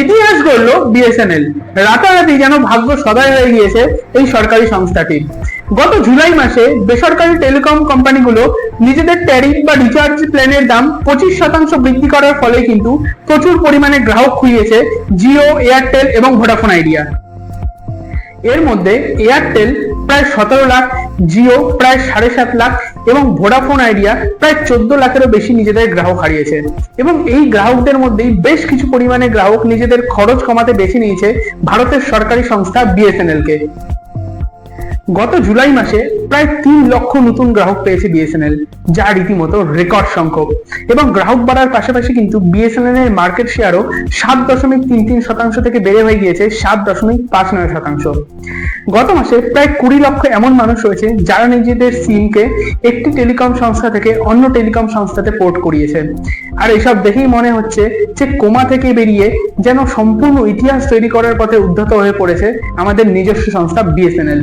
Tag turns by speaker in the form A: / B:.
A: ইতিহাস গড়ল বিএসএনএল রাতারাতি যেন ভাগ্য সদয় হয়ে গিয়েছে এই সরকারি সংস্থাটি। গত জুলাই মাসে বেসরকারি টেলিকম কোম্পানিগুলো নিজেদের ট্যারিফ বা রিচার্জ প্ল্যানের দাম পঁচিশ শতাংশ বৃদ্ধি করার ফলে কিন্তু প্রচুর পরিমাণে গ্রাহক খুইয়েছে জিও এয়ারটেল এবং ভোডাফোন আইডিয়া এর মধ্যে এয়ারটেল প্রায় সতেরো লাখ জিও প্রায় সাড়ে সাত লাখ এবং ভোডাফোন আইডিয়া প্রায় চোদ্দ লাখেরও বেশি নিজেদের গ্রাহক হারিয়েছে। এবং এই গ্রাহকদের মধ্যেই বেশ কিছু পরিমাণে গ্রাহক নিজেদের খরচ কমাতে বেছে নিয়েছে ভারতের সরকারি সংস্থা বিএসএনএল কে। গত জুলাই মাসে প্রায় তিন লক্ষ নতুন গ্রাহক পেয়েছে বিএসএনএল যা রীতিমতো রেকর্ড সংখ্যক। এবং গ্রাহক বাড়ার পাশাপাশি কিন্তু বিএসএনএল এর মার্কেট শেয়ারও সাত দশমিক তিন তিন শতাংশ থেকে বেড়ে হয়ে গিয়েছে সাত দশমিক পাঁচ নয় শতাংশ। গত মাসে প্রায় কুড়ি লক্ষ এমন মানুষ রয়েছে যারা নিজেদের সিমকে একটি টেলিকম সংস্থা থেকে অন্য টেলিকম সংস্থাতে পোর্ট করিয়েছে। আর এসব দেখেই মনে হচ্ছে যে কোমা থেকে বেরিয়ে যেন সম্পূর্ণ ইতিহাস তৈরি করার পথে উদ্ধত হয়ে পড়েছে আমাদের নিজস্ব সংস্থা বিএসএনএল